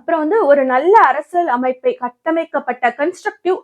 அப்புறம் வந்து ஒரு நல்ல அரசியல் அமைப்பை கட்டமைக்கப்பட்ட கன்ஸ்ட்ரக்டிவ்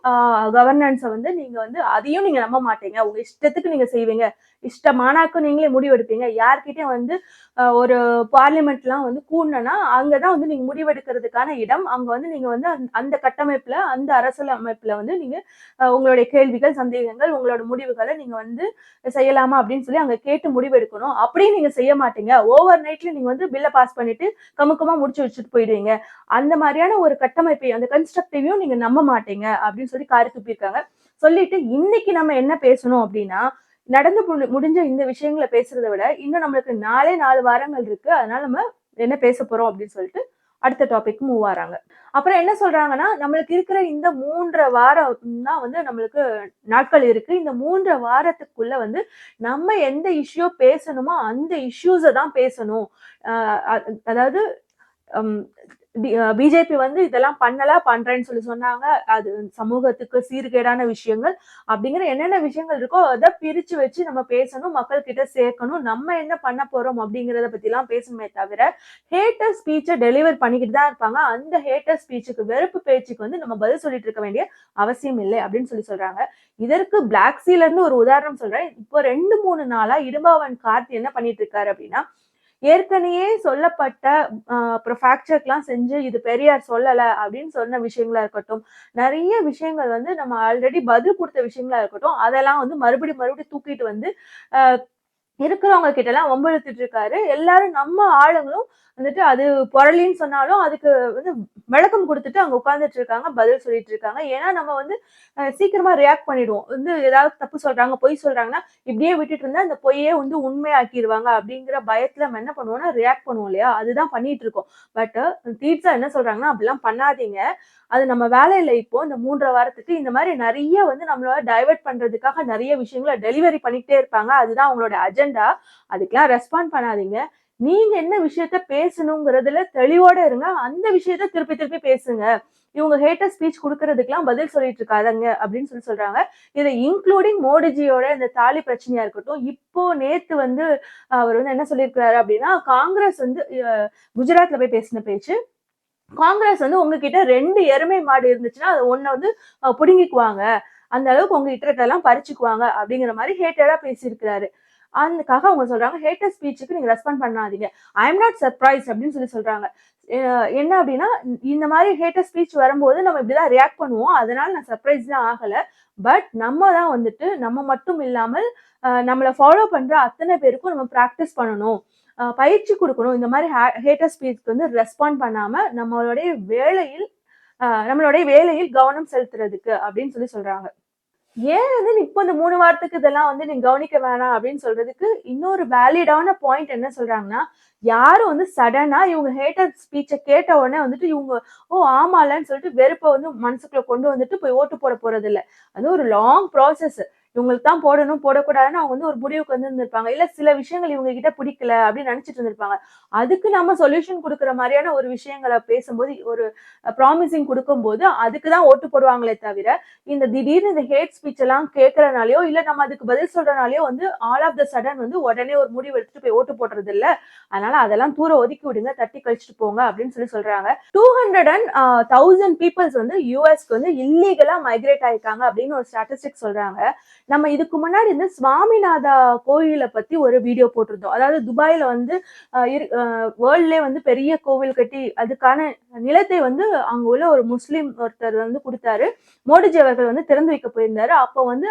கவர்னன்ஸை வந்து நீங்கள் வந்து அதையும் நீங்கள் நம்ப மாட்டீங்க. உங்கள் இஷ்டத்துக்கு நீங்கள் செய்வீங்க. இஷ்டமானாக்கும் நீங்களே முடிவெடுப்பீங்க. யார்கிட்டயும் வந்து ஒரு பார்லிமெண்ட்லாம் வந்து கூடனா அங்கதான் வந்து நீங்கள் முடிவெடுக்கிறதுக்கான இடம். அங்கே வந்து நீங்கள் வந்து அந்த- அந்த அந்த அரசியல் அமைப்பில் வந்து நீங்க உங்களுடைய கேள்விகள் சந்தேகங்கள் உங்களோட முடிவுகளை நீங்கள் வந்து செய்யலாமா அப்படின்னு சொல்லி அங்கே கேட்டு முடிவெடுக்கணும். அப்படியே நீங்கள் செய்ய மாட்டீங்க. ஓவர் நைட்ல நீங்கள் வந்து பில்லை பாஸ் பண்ணிட்டு கமுக்கமாக முடிச்சு வச்சுட்டு போயிடுவீங்க. அந்த மாதிரியான ஒரு கட்டமைப்பை அந்த கன்ஸ்ட்ரக்டிவையும் நீங்க நம்ப மாட்டீங்க அப்படின்னு சொல்லி காரி துப்பியிருக்காங்க. சொல்லிட்டு இன்னைக்கு நம்ம என்ன பேசணும் அப்படின்னா நடந்து முடிஞ்ச இந்த விஷயங்களை பேசுறதை விட இன்னும் நம்மளுக்கு நாலே நாலு வாரங்கள் இருக்கு. அதனால நம்ம என்ன பேச போறோம் அப்படின்னு சொல்லிட்டு அடுத்த டாபிக் மூவ் ஆறாங்க. அப்புறம் என்ன சொல்றாங்கன்னா நம்மளுக்கு இருக்கிற இந்த மூன்றரை வாரம் தான் வந்து நம்மளுக்கு நாட்கள் இருக்கு. இந்த மூன்றரை வாரத்துக்குள்ள வந்து நம்ம எந்த இஷ்யூ பேசணுமோ அந்த இஷ்யூஸை தான் பேசணும். அதாவது பிஜேபி வந்து இதெல்லாம் பண்ணல பண்றேன்னு சொல்லி சொன்னாங்க. அது சமூகத்துக்கு சீர்கேடான விஷயங்கள். அப்படிங்கிற என்னென்ன விஷயங்கள் இருக்கோ அதை பிரிச்சு வச்சு நம்ம பேசணும் மக்கள் கிட்ட சேர்க்கணும். நம்ம என்ன பண்ண போறோம் அப்படிங்கறத பத்தி எல்லாம் பேசணுமே தவிர ஹேட்டர் ஸ்பீச்சை டெலிவர் பண்ணிக்கிட்டு தான் இருப்பாங்க. அந்த ஹேட்டர் ஸ்பீச்சுக்கு வெறுப்பு பேச்சுக்கு வந்து நம்ம பதில் சொல்லிட்டு இருக்க வேண்டிய அவசியம் இல்லை அப்படின்னு சொல்லி சொல்றாங்க. இதற்கு பிளாக் சீல இருந்து ஒரு உதாரணம் சொல்றேன். இப்போ ரெண்டு மூணு நாளா இடும்பாவன் கார்த்தி என்ன பண்ணிட்டு இருக்காரு அப்படின்னா ஏற்கனவே சொல்லப்பட்ட ஆஹ் அப்புறம் ஃபேக்ட் செக்லாம் செஞ்சு இது பெரியார் சொல்லல அப்படின்னு சொன்ன விஷயங்களா இருக்கட்டும் நிறைய விஷயங்கள் வந்து நம்ம ஆல்ரெடி பதில் கொடுத்த விஷயங்களா இருக்கட்டும் அதெல்லாம் வந்து மறுபடி மறுபடியும் தூக்கிட்டு வந்து ஆஹ் இருக்கிறவங்க கிட்ட எல்லாம் வம்பிழுத்துட்டு இருக்காரு எல்லாரும் நம்ம ஆளுங்களும் வந்துட்டு அது புரளின்னு சொன்னாலும் அதுக்கு வந்து விளக்கம் கொடுத்துட்டு அங்க உட்கார்ந்துட்டு இருக்காங்க பதில் சொல்லிட்டு இருக்காங்க ஏன்னா நம்ம வந்து சீக்கிரமா ரியாக்ட் பண்ணிடுவோம். வந்து ஏதாவது தப்பு சொல்றாங்க பொய் சொல்றாங்கன்னா இப்படியே விட்டுட்டு இருந்தா அந்த பொய்யே வந்து உண்மையாக்கிடுவாங்க அப்படிங்கிற பயத்துல நம்ம என்ன பண்ணுவோம்னா ரியாக்ட் பண்ணுவோம் இல்லையா? அதுதான் பண்ணிட்டு இருக்கோம் பட் தீட்சா என்ன சொல்றாங்கன்னா அப்படிலாம் பண்ணாதீங்க. அது நம்ம வேலையில இப்போ. இந்த மூன்றரை வாரத்துக்கு இந்த மாதிரி நிறைய வந்து நம்மளோட டைவர்ட் பண்றதுக்காக நிறைய விஷயங்களை டெலிவரி பண்ணிக்கிட்டே இருப்பாங்க. அதுதான் அவங்களோட அஜெண்டா அதுக்கெல்லாம் ரெஸ்பாண்ட் பண்ணாதீங்க. நீங்க என்ன விஷயத்த பேசணுங்கிறதுல தெளிவோட இருங்க. அந்த விஷயத்த திருப்பி திருப்பி பேசுங்க. இவங்க ஹேட்டர் ஸ்பீச் கொடுக்கறதுக்கெல்லாம் பதில் சொல்லிட்டு இருக்காதங்க அப்படின்னு சொல்லி சொல்றாங்க. இதை இன்க்ளூடிங் மோடிஜியோட இந்த தாலி பிரச்சனையா இருக்கட்டும் இப்போ நேத்து வந்து அவர் வந்து என்ன சொல்லியிருக்கிறாரு அப்படின்னா காங்கிரஸ் வந்து குஜராத்ல போய் பேசின பேச்சு காங்கிரஸ் வந்து உங்ககிட்ட ரெண்டு எருமை மாடு இருந்துச்சுன்னா அதை ஒன்ன வந்து புடுங்கிக்குவாங்க. அந்த அளவுக்கு உங்க கிட்ட இருக்கெல்லாம் பறிச்சுக்குவாங்க அப்படிங்கிற மாதிரி ஹேட்டடா பேசியிருக்கிறாரு. அதுக்காக அவங்க சொல்றாங்க ஹேட்டர் ஸ்பீச்சுக்கு நீங்க ரெஸ்பாண்ட் பண்ணாதீங்க. ஐ எம் நாட் சர்ப்ரைஸ் அப்படின்னு சொல்லி சொல்றாங்க. என்ன அப்படின்னா இந்த மாதிரி ஹேட்டர் ஸ்பீச் வரும்போது நம்ம இப்படிதான் ரியாக்ட் பண்ணுவோம். அதனால நான் சர்ப்ரைஸ் தான் ஆகல. பட் நம்ம தான் வந்துட்டு நம்ம மட்டும் இல்லாமல் நம்மளை ஃபாலோ பண்ற அத்தனை பேருக்கும் நம்ம ப்ராக்டிஸ் பண்ணணும். பயிற்சி கொடுக்கணும். இந்த மாதிரி ஹேட்டர் ஸ்பீச்சுக்கு வந்து ரெஸ்பாண்ட் பண்ணாம நம்மளுடைய வேலையில் நம்மளுடைய வேலையில் கவனம் செலுத்துறதுக்கு அப்படின்னு சொல்லி சொல்றாங்க. ஏன் வந்து நீ இப்போ இந்த மூணு வாரத்துக்கு இதெல்லாம் வந்து நீங்க கவனிக்க வேணாம் அப்படின்னு சொல்றதுக்கு இன்னொரு வேலிடான பாயிண்ட் என்ன சொல்றாங்கன்னா யாரும் வந்து சடனா இவங்க ஹேட்டர் ஸ்பீச்சை கேட்ட உடனே வந்துட்டு இவங்க ஓ ஆமாலன்னு சொல்லிட்டு வெறுப்பை வந்து மனசுக்குள்ள கொண்டு வந்துட்டு போய் ஓட்டு போட போறது இல்லை அது ஒரு லாங் ப்ராசஸ் இவங்களுக்கு தான் போடணும் போடக்கூடாதுன்னு அவங்க வந்து ஒரு முடிவுக்கு வந்து இருந்திருப்பாங்க இல்ல சில விஷயங்கள் இவங்க கிட்ட பிடிக்கல அப்படின்னு நினைச்சிட்டு இருந்திருப்பாங்க. அதுக்கு நம்ம சொல்யூஷன் கொடுக்குற மாதிரியான ஒரு விஷயங்களை பேசும்போது ஒரு ப்ராமிசிங் கொடுக்கும்போது அதுக்கு தான் ஓட்டு போடுவாங்களே தவிர இந்த திடீர்னு இந்த ஹேட் ஸ்பீச் எல்லாம் கேட்கறனாலயோ இல்ல நம்ம அதுக்கு பதில் சொல்றனாலயோ வந்து ஆல் ஆஃப் த சடன் வந்து உடனே ஒரு முடிவு எடுத்துட்டு போய் ஓட்டு போடுறது இல்ல. அதனால அதெல்லாம் தூர ஒதுக்கி விடுங்க தட்டி கழிச்சிட்டு போங்க அப்படின்னு சொல்லி சொல்றாங்க. Two hundred and thousand peoples வந்து யூஎஸ்க்கு வந்து இல்லீகலா மைக்ரேட் ஆயிருக்காங்க அப்படின்னு ஒரு ஸ்டாட்டிஸ்டிக் சொல்றாங்க. நம்ம இதுக்கு முன்னாடி இந்த சுவாமிநாதா கோயிலை பத்தி ஒரு வீடியோ போட்டிருந்தோம். அதாவது துபாயில வந்து வேர்ல்ட்லேயே வந்து பெரிய கோவில் கட்டி அதுக்கான நிலத்தை வந்து அங்க உள்ள ஒரு முஸ்லீம் ஒருத்தர் வந்து கொடுத்தாரு. மோடிஜி அவர்கள் வந்து திறந்து வைக்க போயிருந்தாரு. அப்போ வந்து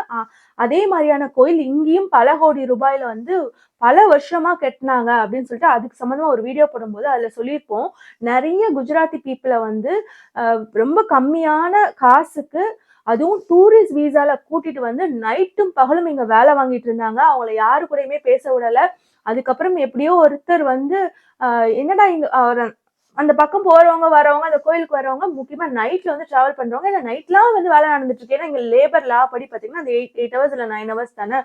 அதே மாதிரியான கோயில் இங்கேயும் பல கோடி ரூபாயில வந்து பல வருஷமா கட்டினாங்க அப்படின்னு சொல்லிட்டு அதுக்கு சம்மந்தமா ஒரு வீடியோ போடும்போது அதுல சொல்லியிருப்போம். நிறைய குஜராத்தி பீப்புளை வந்து ரொம்ப கம்மியான காசுக்கு அதுவும் டூரிஸ்ட் வீசால கூட்டிட்டு வந்து நைட்டும் பகலும் இங்க வேலை வாங்கிட்டு இருந்தாங்க. அவங்கள யாரு கூடயுமே பேச விடல. அதுக்கப்புறம் எப்படியோ ஒருத்தர் வந்து என்னடா இங்க அந்த பக்கம் போறவங்க வரவங்க அந்த கோயிலுக்கு வரவங்க முக்கியமா நைட்ல வந்து டிராவல் பண்றவங்க இந்த நைட்லாம் வந்து வேலை நடந்துட்டு இருக்கு. ஏன்னா இங்க லேபர் லா படி பாத்தீங்கன்னா அந்த எயிட் எயிட் ஹவர்ஸ் இல்ல நைன் ஹவர்ஸ் தானே.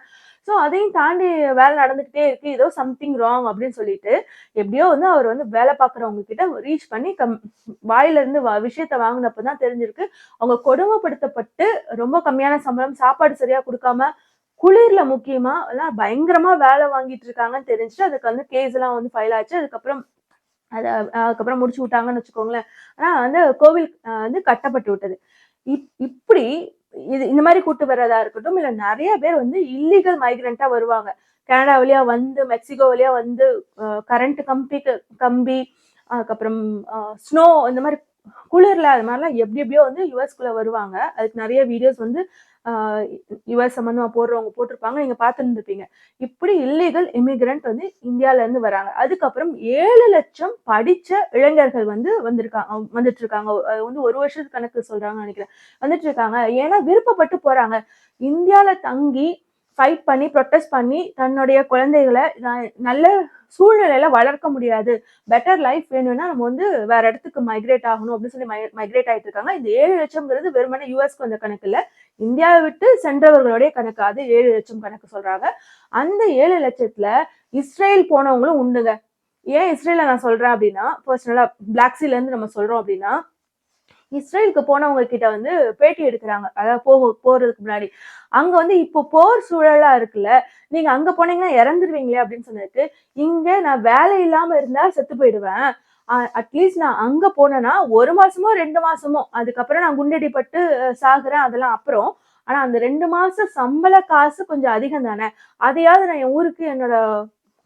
ஸோ அதையும் தாண்டி வேலை நடந்துகிட்டே இருக்கு. ஏதோ சம்திங் ராங் அப்படின்னு சொல்லிட்டு எப்படியோ வந்து அவர் வந்து வேலை பார்க்குறவங்க கிட்ட ரீச் பண்ணி கம் வாயில இருந்து வ- விஷயத்த வாங்கினப்ப தான் தெரிஞ்சிருக்கு. அவங்க கொடுமைப்படுத்தப்பட்டு ரொம்ப கம்மியான சம்பளம் சாப்பாடு சரியா கொடுக்காம குளிர்ல முக்கியமா எல்லாம் பயங்கரமா வேலை வாங்கிட்டு இருக்காங்கன்னு தெரிஞ்சுட்டு அதுக்கு வந்து கேஸ் எல்லாம் வந்து ஃபைல் ஆச்சு. அதுக்கப்புறம் அதை அதுக்கப்புறம் முடிச்சு விட்டாங்கன்னு வச்சுக்கோங்களேன். ஆனால் வந்து கோவில் வந்து கட்டப்பட்டு விட்டது. இப் இப்படி இது இந்த மாதிரி கூட்டு வர்றதா இருக்கட்டும் இல்லை நிறைய பேர் வந்து இல்லீகல் மைக்ரண்டா வருவாங்க. கனடா வழியா வந்து மெக்சிகோ வழியா வந்து கரண்ட் கம்பி கம்பி அதுக்கப்புறம் ஸ்னோ இந்த மாதிரி குளிரில் அது மாதிரிலாம் எப்படி எப்படியோ வந்து யூஎஸ்குள்ளே வருவாங்க. அதுக்கு நிறைய வீடியோஸ் வந்து யுஎஸ் சம்மந்தமாக போடுறவங்க போட்டிருப்பாங்க. நீங்கள் பார்த்துருந்துருப்பீங்க. இப்படி இல்லீகல் இமிகிரண்ட் வந்து இந்தியாவிலேருந்து வராங்க. அதுக்கப்புறம் ஏழு லட்சம் படித்த இளைஞர்கள் வந்து வந்திருக்காங்க வந்துட்டு இருக்காங்க அது வந்து ஒரு வருஷத்து கணக்கு சொல்கிறாங்கன்னு நினைக்கிறேன். வந்துட்டு இருக்காங்க ஏன்னா விருப்பப்பட்டு போகிறாங்க இந்தியாவில் தங்கி ஃபைட் பண்ணி ப்ரொட்டஸ்ட் பண்ணி தன்னுடைய குழந்தைகளை நான் நல்ல சூழ்நிலையில வளர்க்க முடியாது. பெட்டர் லைஃப் வேணும்னா நம்ம வந்து வேற இடத்துக்கு மைக்ரேட் ஆகணும் அப்படின்னு சொல்லி மைக்ரேட் ஆயிட்டு இருக்காங்க. இந்த ஏழு லட்சம்ங்கிறது வெறுமனே யூஎஸ்க்கு வந்த கணக்கு இல்ல. இந்தியாவை விட்டு சென்றவர்களுடைய கணக்கு. அது ஏழு லட்சம் கணக்கு சொல்றாங்க. அந்த ஏழு லட்சத்துல இஸ்ரேல் போனவங்களும் உண்டுங்க. ஏன் இஸ்ரேல நான் சொல்றேன் அப்படின்னா பர்சனலா பிளாக்ஸில இருந்து நம்ம சொல்றோம் அப்படின்னா இஸ்ரேலுக்கு போனவங்க கிட்ட வந்து பேட்டி எடுக்கிறாங்க. அதாவது போக போறதுக்கு முன்னாடி. அங்க வந்து இப்போ போர் சூழலா இருக்குல்ல நீங்க அங்க போனீங்கன்னா இறந்துருவீங்களே அப்படின்னு சொன்னதுக்கு இங்க நான் வேலை இல்லாம இருந்தா செத்து போயிடுவேன். அட்லீஸ்ட் நான் அங்க போனேன்னா ஒரு மாசமோ ரெண்டு மாசமோ அதுக்கப்புறம் நான் குண்டடிப்பட்டு சாகுறேன் அதெல்லாம் அப்புறம். ஆனா அந்த ரெண்டு மாசம் சம்பள காசு கொஞ்சம் அதிகம் தானே. அதையாவது நான் என் ஊருக்கு என்னோட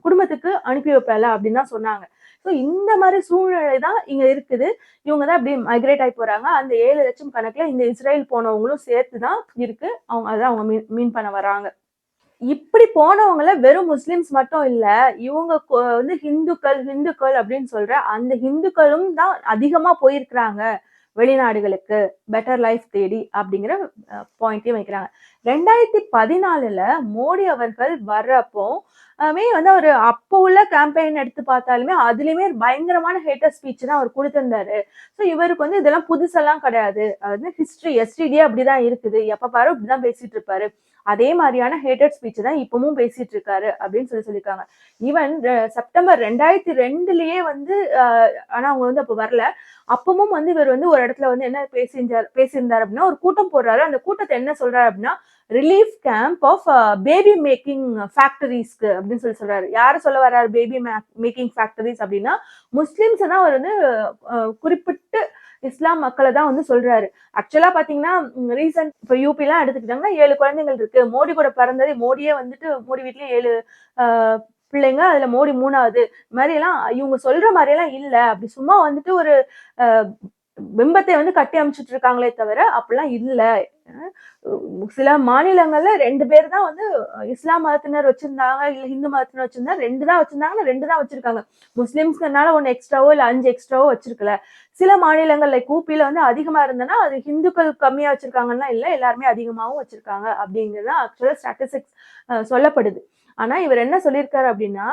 குடும்பத்துக்கு அனுப்பி வைப்பேன்ல அப்படின்னு தான் சொன்னாங்க. ஸோ இந்த மாதிரி சூழ்நிலை தான் இங்கே இருக்குது. இவங்க தான் அப்படியே மைக்ரேட் ஆகி போகிறாங்க அந்த ஏழு லட்சம் கணக்கில் இந்த இஸ்ரேல் போனவங்களும் சேர்த்து தான் இருக்குது அவங்க அதான் அவங்க மீன் மீன் பண்ண வராங்க. இப்படி போனவங்கள வெறும் முஸ்லிம்ஸ் மட்டும் இல்ல இவங்க வந்து ஹிந்துக்கள் ஹிந்துக்கள் அப்படின்னு சொல்ற அந்த ஹிந்துக்களும் தான் அதிகமா போயிருக்கிறாங்க. வெளிநாடுகளுக்கு பெட்டர் லைஃப் தேடி அப்படிங்கிற பாயிண்ட்டையும் வைக்கிறாங்க. ரெண்டாயிரத்தி பதினாலுல மோடி அவர்கள் வர்றப்போ மே வந்து அவர் அப்போ உள்ள கேம்பெயின் எடுத்து பார்த்தாலுமே அதுலேயுமே பயங்கரமான ஹேட்டர் ஸ்பீச் தான் அவர் கொடுத்துருந்தாரு. ஸோ இவருக்கு வந்து இதெல்லாம் புதுசெல்லாம் கிடையாது. அது வந்து ஹிஸ்ட்ரி எஸ்டிடியே அப்படிதான் இருக்குது. எப்போ பாரு இப்படிதான் பேசிட்டு இருப்பாரு. அதே மாதிரியான ஹேட்டட் ஸ்பீச் தான் இப்பவும் பேசிட்டு இருக்காரு அப்படின்னு சொல்லி சொல்லியிருக்காங்க. ஈவன் செப்டம்பர் ரெண்டாயிரத்தி ரெண்டுலயே வந்து ஆனா அவங்க வந்து அப்போ வரல. அப்பவும் வந்து இவர் வந்து ஒரு இடத்துல வந்து என்ன பேசியிருந்தார் பேசியிருந்தார் அப்படின்னா ஒரு கூட்டம் போடுறாரு. அந்த கூட்டத்தை என்ன சொல்றாரு அப்படின்னா relief camp of baby making ஃபேக்டரிஸ்க்கு அப்படின்னு சொல்லி சொல்றாரு. யார் சொல்ல வர்றாரு பேபி மேக்கிங் ஃபேக்டரிஸ் அப்படின்னா முஸ்லிம்ஸ் தான் அவர் வந்து குறிப்பிட்டு இஸ்லாம் மக்களை தான் வந்து சொல்றாரு. ஆக்சுவலா பாத்தீங்கன்னா ரீசன்ட் இப்ப யூபி எல்லாம் எடுத்துக்கிட்டாங்கன்னா ஏழு குழந்தைகள் இருக்கு. மோடி கூட பிறந்தது மோடியே வந்துட்டு மோடி வீட்லயே ஏழு ஆஹ், பிள்ளைங்க அதுல மோடி மூணாவது. இந்த மாதிரி எல்லாம் இவங்க சொல்ற மாதிரி எல்லாம் இல்ல. அப்படி சும்மா வந்துட்டு ஒரு பிம்பத்தை வந்து கட்டி அமைச்சிட்டு இருக்காங்களே தவிர அப்படிலாம் இல்லை. சில மாநிலங்கள்ல ரெண்டு பேர் தான் வந்து இஸ்லாம் மதத்தினர் வச்சிருந்தாங்க இல்ல ஹிந்து மதத்தினர் வச்சிருந்தாங்க ரெண்டு தான் வச்சிருந்தாங்கன்னா ரெண்டு தான் வச்சிருக்காங்க. முஸ்லிம்ஸ்னால ஒன்று எக்ஸ்ட்ராவோ இல்லை அஞ்சு எக்ஸ்ட்ராவோ வச்சிருக்கல. சில மாநிலங்கள்ல கூப்பியில வந்து அதிகமா இருந்ததுன்னா அது ஹிந்துக்கள் கம்மியா வச்சிருக்காங்கன்னா இல்லை எல்லாருமே அதிகமாகவும் வச்சிருக்காங்க அப்படிங்கிறது ஆக்சுவலா ஸ்டாட்டிஸ்டிக்ஸ் சொல்லப்படுது. ஆனா இவர் என்ன சொல்லியிருக்காரு அப்படின்னா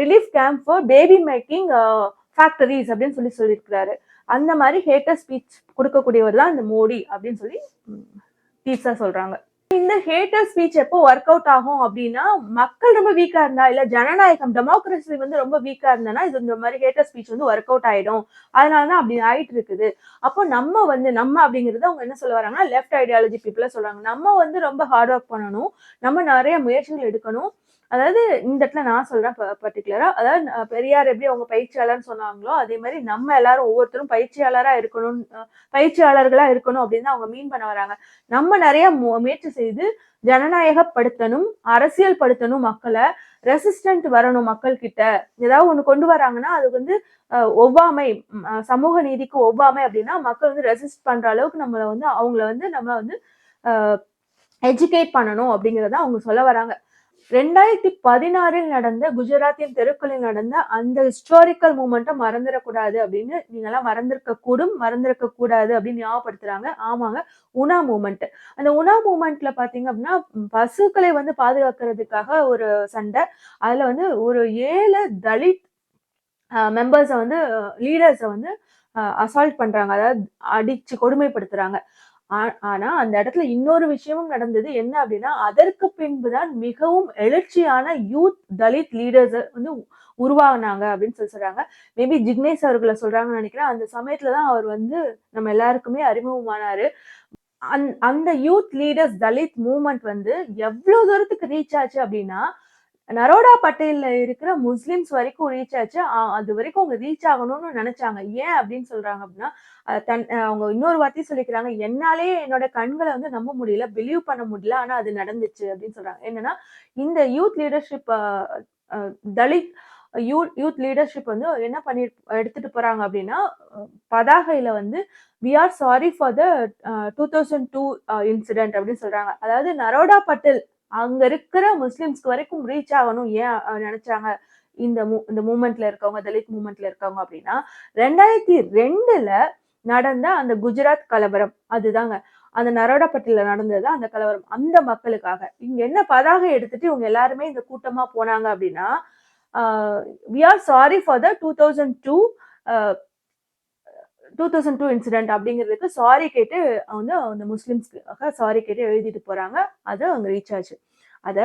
relief camp for baby making factories அப்படின்னு சொல்லி சொல்லியிருக்கிறாரு. அந்த மாதிரி ஹேட்டர் ஸ்பீச் கொடுக்கக்கூடியவர் தான் இந்த மோடி அப்படின்னு சொல்லி டீச்சர் சொல்றாங்க. இந்த ஹேட்டர் ஸ்பீச் எப்போ ஒர்க் அவுட் ஆகும் அப்படின்னா மக்கள் ரொம்ப வீக்கா இருந்தா இல்ல ஜனநாயகம் டெமோக்ரஸி வந்து ரொம்ப வீக்கா இருந்தனா இது இந்த மாதிரி ஹேட்டர் ஸ்பீச் வந்து ஒர்க் அவுட் ஆயிடும். அதனாலதான் அப்படி ஆயிட்டு இருக்குது. அப்போ நம்ம வந்து நம்ம அப்படிங்கறது அவங்க என்ன சொல்ல வராங்கன்னா லெஃப்ட் ஐடியாலஜி பீப்புள சொல்றாங்க. நம்ம வந்து ரொம்ப ஹார்ட் ஒர்க் பண்ணணும். நம்ம நிறைய முயற்சிகள் எடுக்கணும். அதாவது இந்த இடத்துல நான் சொல்றேன் பர்டிகுலரா அதாவது பெரியார் எப்படி அவங்க பயிற்சியாளர்னு சொன்னாங்களோ அதே மாதிரி நம்ம எல்லாரும் ஒவ்வொருத்தரும் பயிற்சியாளரா இருக்கணும் பயிற்சியாளர்களா இருக்கணும் அப்படின்னு தான் அவங்க மீன் பண்ண வராங்க. நம்ம நிறைய மு- முயற்சி செய்து ஜனநாயகப்படுத்தணும் அரசியல் படுத்தணும் மக்களை ரெசிஸ்டன்ட் வரணும் மக்கள் கிட்ட ஏதாவது ஒண்ணு கொண்டு வராங்கன்னா அது வந்து ஒவ்வாமை சமூக நீதிக்கு ஒவ்வாமை அப்படின்னா மக்கள் வந்து ரெசிஸ்ட் பண்ற அளவுக்கு நம்மளை வந்து அவங்கள வந்து நம்ம வந்து எஜுகேட் பண்ணணும் அப்படிங்கிறத அவங்க சொல்ல வராங்க. ரெண்டாயிரத்தி பதினாறில் நடந்த குஜராத்தின் தெருக்களில் நடந்த அந்த ஹிஸ்டாரிக்கல் மூமெண்ட்டை மறந்துடக்கூடாது அப்படின்னு நீங்கெல்லாம் மறந்துருக்க கூடும் மறந்துருக்க கூடாது அப்படின்னு ஞாபகப்படுத்துறாங்க. ஆமாங்க உணா மூமெண்ட் அந்த உணா மூமெண்ட்ல பாத்தீங்க அப்படின்னா பசுக்களை வந்து பாதுகாக்கிறதுக்காக ஒரு சண்டை. அதுல வந்து ஒரு ஏழு தலித் மெம்பர்ஸை வந்து லீடர்ஸை வந்து அசால்ட் பண்றாங்க. அதாவது அடிச்சு கொடுமைப்படுத்துறாங்க. ஆனா அந்த இடத்துல இன்னொரு விஷயமும் நடந்தது. என்ன அப்படின்னா அதற்கு பின்புதான் மிகவும் எழுச்சியான யூத் தலித் லீடர்ஸ் வந்து உருவாகினாங்க அப்படின்னு சொல்லி சொல்றாங்க. மேபி ஜிக்னேஷ் அவர்களை சொல்றாங்கன்னு நினைக்கிறேன். அந்த சமயத்துல தான் அவர் வந்து நம்ம எல்லாருக்குமே அறிமுகமானாரு. அந்- அந்த யூத் லீடர்ஸ் தலித் மூமெண்ட் வந்து எவ்வளவு தூரத்துக்கு ரீச் ஆச்சு அப்படின்னா நரோடா பட்டேல்ல இருக்கிற முஸ்லிம்ஸ் வரைக்கும் ரீச் ஆச்சு. அது வரைக்கும் அவங்க ரீச் ஆகணும்னு நினைச்சாங்க. ஏன் அப்படின்னு சொல்றாங்க அப்படின்னா தன் அவங்க இன்னொரு வார்த்தையும் சொல்லிக்கிறாங்க என்னாலே என்னோட கண்களை வந்து நம்ப முடியல பிலீவ் பண்ண முடியல ஆனா அது நடந்துச்சு அப்படின்னு சொல்றாங்க. என்னன்னா இந்த youth leadership Dalit youth youth leadership வந்து என்ன பண்ணி எடுத்துட்டு போறாங்க அப்படின்னா பதாகையில வந்து we are sorry for the two thousand two incident அப்படின்னு சொல்றாங்க. அதாவது நரோடா பட்டேல் அங்க இருக்கிற முஸ்லிம்ஸ்க்கு வரைக்கும் ரீச் ஆகணும் ஏன் நினைச்சாங்க? இந்த மூ- இந்த மூமெண்ட்ல இருக்கவங்க தலித் மூமெண்ட்ல இருக்கவங்க அப்படின்னா ரெண்டாயிரத்தி ரெண்டுல நடந்த அந்த குஜராத் கலவரம் அதுதாங்க. அந்த நரோடாப்பட்டில நடந்தது அந்த கலவரம். அந்த மக்களுக்காக. இங்க என்ன பதாகை எடுத்துட்டு இவங்க எல்லாருமே இந்த கூட்டமா போனாங்க அப்படின்னா we are sorry for the two thousand two two thousand two incident அப்படிங்கிறதுக்கு சாரி கேட்டு வந்து அந்த முஸ்லிம்ஸ்க்காக சாரி கேட்டு எழுதிட்டு போறாங்க. அது அங்க ரீச் ஆச்சு. அதை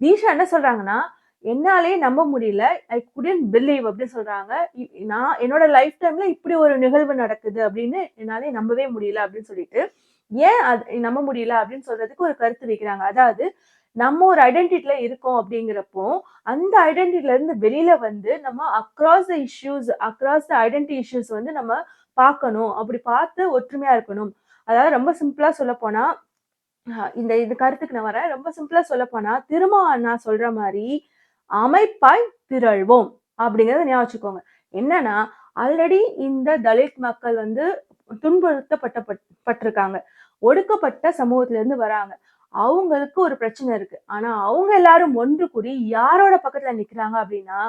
தீஷா என்ன சொல்றாங்கன்னா என்னாலே நம்ப முடியல. ஐ குடன் பிலீவ் அப்படின்னு சொல்றாங்க. நான் என்னோட லைஃப் டைம்ல இப்படி ஒரு நிகழ்வு நடக்குது அப்படின்னு என்னாலே நம்பவே முடியல அப்படின்னு சொல்லிட்டு ஏன் அது நம்ப முடியல அப்படின்னு சொல்றதுக்கு ஒரு கருத்து வைக்கிறாங்க. அதாவது நம்ம ஒரு ஐடென்டிட்டில இருக்கோம் அப்படிங்கிறப்போ அந்த ஐடென்டிட்டில இருந்து வெளியில வந்து நம்ம across the issues across the identity issues வந்து நம்ம பார்க்கணும். அப்படி பார்த்து ஒற்றுமையா இருக்கணும். அதாவது ரொம்ப சிம்பிளா சொல்ல போனா இந்த இது கருத்துக்கு நான் வரேன். ரொம்ப சிம்பிளா சொல்ல போனா திரும்ப நான் சொல்ற மாதிரி அமைப்பாய் திரள்வோம். அப்படிங்கறத ஞாபகம் வச்சுக்கோங்க. என்னன்னா ஆல்ரெடி இந்த தலித் மக்கள் வந்து துன்புறுத்தப்பட்ட பட்டிருக்காங்க. ஒடுக்கப்பட்ட சமூகத்துல இருந்து வராங்க. அவங்களுக்கு ஒரு பிரச்சனை இருக்கு. ஆனா அவங்க எல்லாரும் ஒன்று கூடி யாரோட பக்கத்துல நிக்கிறாங்க அப்படின்னா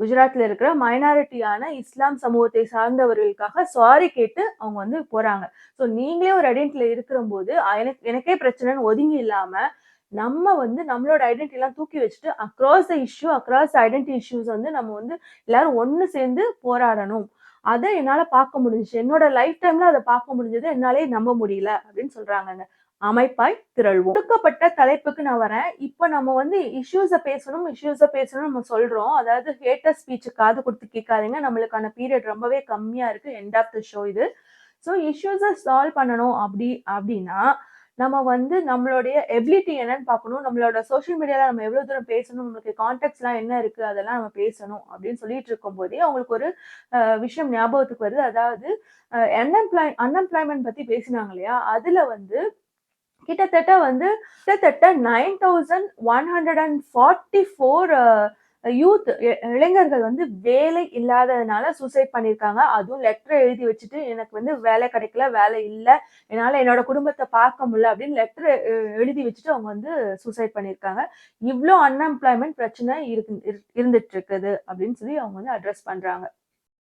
குஜராத்தில் இருக்கிற மைனாரிட்டியான இஸ்லாம் சமூகத்தை சார்ந்தவர்களுக்காக சாரி கேட்டு அவங்க வந்து போகிறாங்க ஸோ நீங்களே ஒரு ஐடென்டிட்டியில் இருக்கிற போது எனக்கு எனக்கே பிரச்சனைன்னு ஒதுங்கி இல்லாமல் நம்ம வந்து நம்மளோட ஐடென்டிட்டிலாம் தூக்கி வச்சுட்டு across the issue across identity issues வந்து நம்ம வந்து எல்லாரும் ஒன்று சேர்ந்து போராடணும். அதை என்னால் பார்க்க முடிஞ்சிச்சு. என்னோட லைஃப் டைமில் அதை பார்க்க முடிஞ்சது என்னாலே நம்ப முடியல அப்படின்னு சொல்கிறாங்கங்க அமைப்பாய் திரள்வோம் கொடுக்கப்பட்ட தலைப்புக்கு நான் வரேன். இப்போ நம்ம வந்து இஷ்யூஸை பேசணும் இஷ்யூஸை பேசணும் நம்ம சொல்றோம். அதாவது ஹேட்டர் ஸ்பீச்சு காது கொடுத்து கேட்காதீங்க. நம்மளுக்கான பீரியட் ரொம்பவே கம்மியா இருக்கு. எண்ட் ஆஃப் த ஷோ இது. ஸோ இஷ்யூஸை சால்வ் பண்ணணும் அப்படி அப்படின்னா நம்ம வந்து நம்மளுடைய எபிலிட்டி என்னன்னு பார்க்கணும். நம்மளோட சோஷியல் மீடியாவில் நம்ம எவ்வளோ தூரம் பேசணும்? நம்மளுக்கு கான்டாக்ட்ஸ்லாம் என்ன இருக்கு? அதெல்லாம் நம்ம பேசணும் அப்படின்னு சொல்லிட்டு இருக்கும் போதே அவங்களுக்கு ஒரு விஷயம் ஞாபகத்துக்கு வருது. அதாவது அன்எம்ப்ளாய் அன்எம்ப்ளாய்மெண்ட் பற்றி பேசினாங்க இல்லையா? அதில் வந்து கிட்டத்தட்ட வந்து கிட்டத்தட்ட nine thousand one hundred and forty four youth இளைஞர்கள் வந்து வேலை இல்லாததுனால சூசைட் பண்ணியிருக்காங்க. அதுவும் லெட்டர் எழுதி வச்சுட்டு எனக்கு வந்து வேலை கிடைக்கல வேலை இல்லை என்னால் என்னோட குடும்பத்தை பார்க்க முடியல அப்படின்னு லெட்டர் எழுதி வச்சுட்டு அவங்க வந்து சூசைட் பண்ணியிருக்காங்க. இவ்வளோ அன்எம்ப்ளாய்மெண்ட் பிரச்சனை இருக்கு இரு- இருந்துட்டு இருக்குது அப்படின்னு சொல்லி அவங்க வந்து அட்ரஸ் பண்ணுறாங்க